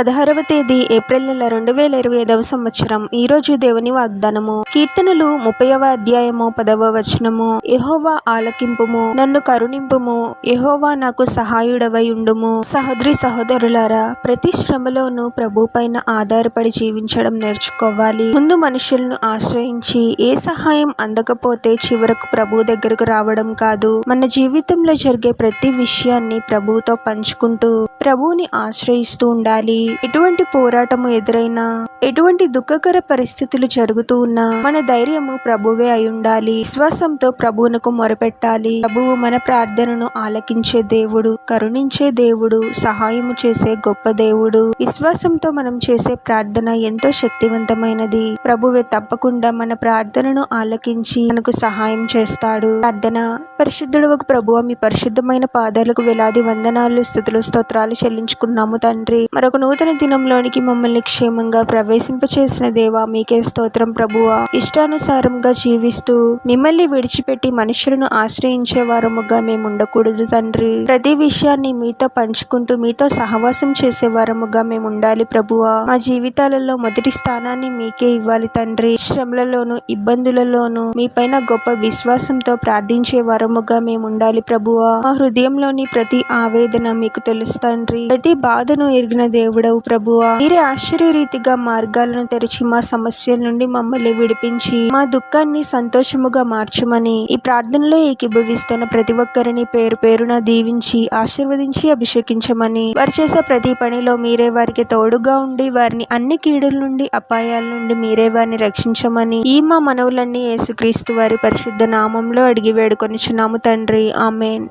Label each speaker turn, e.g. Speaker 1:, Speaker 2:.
Speaker 1: పదహారవ తేదీ ఏప్రిల్ నెల రెండు వేల ఇరవై ఐదవ సంవత్సరం. ఈ రోజు దేవుని వాగ్దానము. కీర్తనలు ముప్పైవ అధ్యాయము పదవ వచనము. ఎహోవా ఆలకింపుము నన్ను కరుణింపుము ఎహోవా నాకు సహాయుడవై ఉండుము. సహోదరి సహోదరులారా ప్రతి శ్రమలోనూ ప్రభు పైన ఆధారపడి జీవించడం నేర్చుకోవాలి. ముందు మనుషులను ఆశ్రయించి ఏ సహాయం అందకపోతే చివరకు ప్రభు దగ్గరకు రావడం కాదు. మన జీవితంలో జరిగే ప్రతి విషయాన్ని ప్రభుతో పంచుకుంటూ ప్రభువుని ఆశ్రయిస్తూ ఉండాలి. ఎటువంటి పోరాటము ఎదురైనా ఎటువంటి దుఃఖకర పరిస్థితులు జరుగుతూ ఉన్నా మన ధైర్యము ప్రభువే అయి ఉండాలి. విశ్వాసంతో ప్రభువునకు మొరపెట్టాలి. ప్రభువు మన ప్రార్థనను ఆలకించే దేవుడు కరుణించే దేవుడు సహాయము చేసే గొప్ప దేవుడు. విశ్వాసంతో మనం చేసే ప్రార్థన ఎంతో శక్తివంతమైనది. ప్రభువే తప్పకుండా మన ప్రార్థనను ఆలకించి మనకు సహాయం చేస్తాడు. ప్రార్థన పరిశుద్ధుడు ఒక ప్రభువ మీ పరిశుద్ధమైన పాదాలకు వేలాది వందనాలు స్థుతులు స్తోత్రాలు చెల్లించుకున్నాము తండ్రి. మరొక నూతన దినంలోనికి మమ్మల్ని క్షేమంగా ప్రవేశింపచేసిన దేవా మీకే స్తోత్రం ప్రభువ. ఇష్టానుసారంగా జీవిస్తూ మిమ్మల్ని విడిచిపెట్టి మనుషులను ఆశ్రయించే వారముగా మేము ఉండకూడదు తండ్రి. ప్రతి విషయాన్ని మీతో పంచుకుంటూ మీతో సహవాసం చేసే వారముగా మేము ఉండాలి ప్రభువా. మా జీవితాలలో మొదటి స్థానాన్ని మీకే ఇవ్వాలి తండ్రి. శ్రమలలోను ఇబ్బందులలోను మీపైన గొప్ప విశ్వాసంతో ప్రార్థించే వారముగా మేము ఉండాలి ప్రభువ. మా హృదయంలోని ప్రతి ఆవేదన మీకు తెలుసు తండ్రి. ప్రతి బాధను ఎరిగిన దేవుడు దేవుడవు ప్రభువా. మీరే ఆశ్చర్యరీతిగా మార్గాలను తెరిచి మా సమస్యల నుండి మమ్మల్ని విడిపించి మా దుఃఖాన్ని సంతోషముగా మార్చమని ఈ ప్రార్థనలో ఏకీభవిస్తున్న ప్రతి ఒక్కరిని పేరు పేరున దీవించి ఆశీర్వదించి అభిషేకించమని వారు చేసే ప్రతి పనిలో మీరే వారికి తోడుగా ఉండి వారిని అన్ని కీడుల నుండి అపాయాల నుండి మీరే వారిని రక్షించమని ఈ మా మనవులన్నీ యేసుక్రీస్తు వారి పరిశుద్ధ నామంలో అడిగి వేడుకొనిచున్నాము తండ్రి. ఆమెన్.